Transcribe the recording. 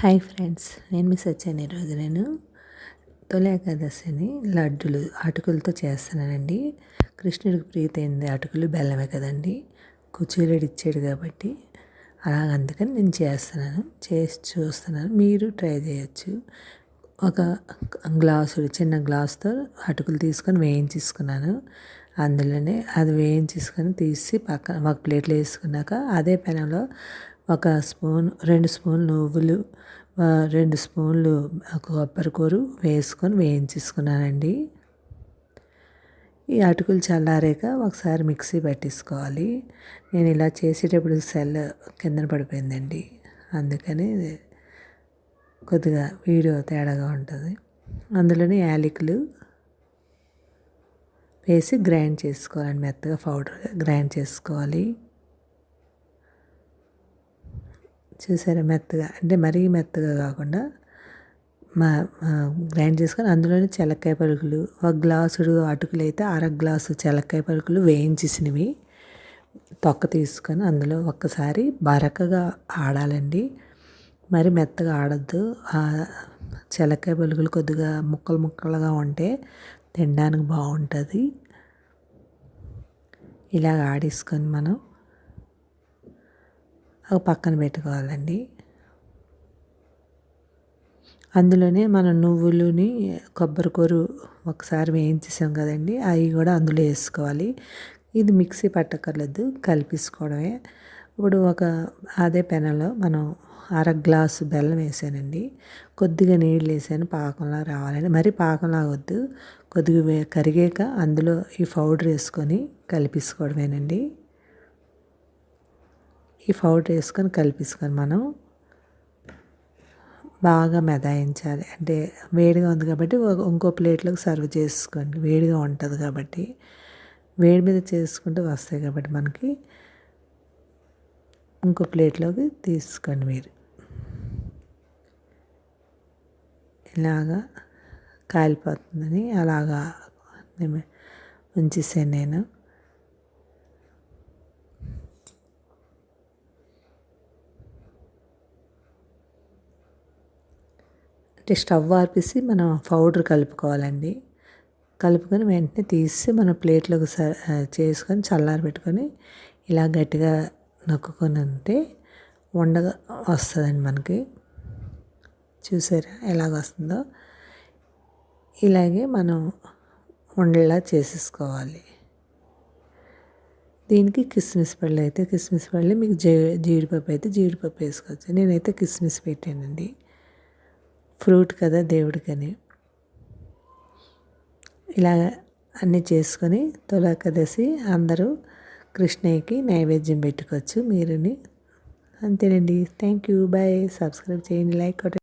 Hi friends నేను miss వచ్చాను ఈరోజు నేను తొలి ఏకాదశిని లడ్డులు అటుకులతో చేస్తున్నానండి. కృష్ణుడికి ప్రీతి అయింది అటుకులు బెల్లమే కదండి. కుచీలుడు ఇచ్చాడు కాబట్టి అలాగ అందుకని నేను చేస్తున్నాను. చేసి చూస్తున్నాను. మీరు ట్రై చేయొచ్చు. ఒక గ్లాసు చిన్న గ్లాస్తో అటుకులు తీసుకొని వేయించేసుకున్నాను. అందులోనే అది వేయించేసుకొని తీసి పక్కన ఒక ప్లేట్లో వేసుకున్నాక అదే పెనంలో ఒక స్పూన్ రెండు స్పూన్లు నువ్వులు రెండు స్పూన్లు కొబ్బరికూరు వేసుకొని వేయించేసుకున్నానండి. ఈ అటుకులు చల్లారాక ఒకసారి మిక్సీ పట్టేసుకోవాలి. నేను ఇలా చేసేటప్పుడు సెల్ కిందన పడిపోయిందండి. అందుకని కొద్దిగా వీడియో తేడాగా ఉంటుంది. అందులోనే యాలకులు వేసి గ్రైండ్ చేసుకోవాలండి. మెత్తగా పౌడర్ గ్రైండ్ చేసుకోవాలి. చూసారా మెత్తగా అంటే మరీ మెత్తగా కాకుండా మా గ్రైండ్ చేసుకొని అందులోనే చెలక్కాయ పలుకులు ఒక గ్లాసుడు అటుకులు అయితే అర గ్లాసు చెలక్కాయ పలుకులు వేయించేసినవి. తొక్క తీసుకొని అందులో ఒక్కసారి బరకగా ఆడాలండి. మరి మెత్తగా ఆడద్దు. చెలక్కాయ పలుకులు కొద్దిగా ముక్కలు ముక్కలుగా ఉంటే తినడానికి బాగుంటుంది. ఇలాగ ఆడేసుకొని మనం అవి పక్కన పెట్టుకోవాలండి. అందులోనే మనం నువ్వులుని కొబ్బరికూరు ఒకసారి వేయించేసాం కదండి అవి కూడా అందులో వేసుకోవాలి. ఇది మిక్సీ పట్టకర్లేదు కలిపేసుకోవడమే. ఇప్పుడు ఒక అదే పెనంలో మనం అర గ్లాసు బెల్లం వేసానండి. కొద్దిగా నీళ్ళు వేసాను పాకంలా రావాలని మరి పాకంలా వద్దు కొద్దిగా కరిగాక అందులో ఈ పౌడర్ వేసుకొని కలిపేసుకోవడమేనండి. ఈ పౌడర్ వేసుకొని కలిపేసుకొని మనం బాగా మెదాయించాలి. అంటే వేడిగా ఉంది కాబట్టి ఇంకో ప్లేట్లోకి సర్వ్ చేసుకోండి. వేడిగా ఉంటుంది కాబట్టి. వేడి మీద చేసుకుంటూ వస్తాయి కాబట్టి మనకి ఇంకో ప్లేట్లోకి తీసుకోండి మీరు. ఇలాగా కాలిపోతుందని అలాగా ఉంచేసాను నేను. అంటే స్టవ్ ఆర్పేసి మనం పౌడర్ కలుపుకోవాలండి. కలుపుకొని వెంటనే తీసి మనం ప్లేట్లోకి చేసుకొని చల్లారి పెట్టుకొని ఇలా గట్టిగా నొక్కుకొని ఉంటే ఉండగా వస్తుందండి మనకి. చూసారా ఎలాగ వస్తుందో? ఇలాగే మనం ఉండేలా చేసేసుకోవాలి. దీనికి కిస్మిస్ పళ్ళు అయితే కిస్మిస్ పళ్ళు మీకు జీ జీడిపప్పు అయితే జీడిపప్పు వేసుకోవచ్చు. నేనైతే కిస్మిస్ పెట్టానండి. ఫ్రూట్ కదా దేవుడికని. ఇలా అన్నీ చేసుకొని తొలకదసి అందరూ కృష్ణయ్యకి నైవేద్యం పెట్టుకోవచ్చు మీరుని. అంతేనండి. థ్యాంక్ యూ బాయ్ సబ్స్క్రైబ్ చేయండి. లైక్ కొట్టండి.